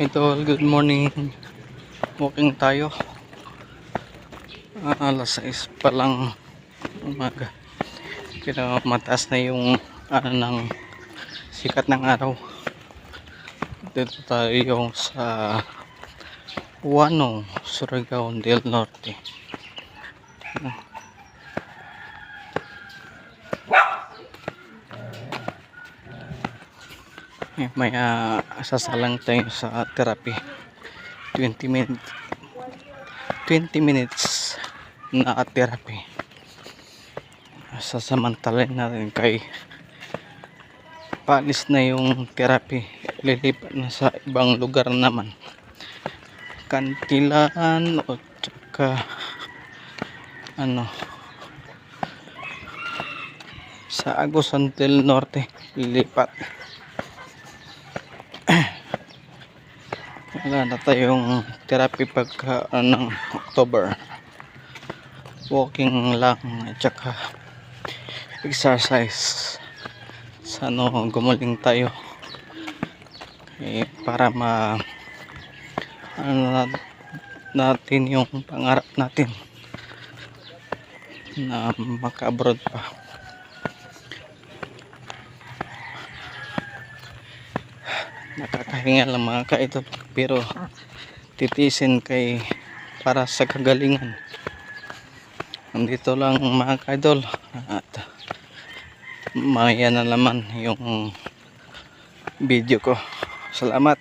Ito, good morning. Walking tayo. Ah, alas 6 pa lang umaga. Pero mataas na yung ano ng sikat ng araw. Dito tayo sa Wano, Surigao del Norte. Eh, may uh, sasalang tayo sa therapy. 20 minutes 20 minutes na therapy. Sasamantalin natin kay palis na yung therapy. Lilipat na sa ibang lugar naman. Kantilaan o tsaka ano sa Agusan del Norte lilipat wala na tayong therapy pagka ng October. Walking lang at saka exercise. Sa ano gumaling tayo. Eh, para ma ano na- natin yung pangarap natin na maka-abroad pa. Nakakahinga lang mga kaidol pero titisin kay para sa kagalingan. Nandito lang mga kaidol. At maya na naman yung video ko. Salamat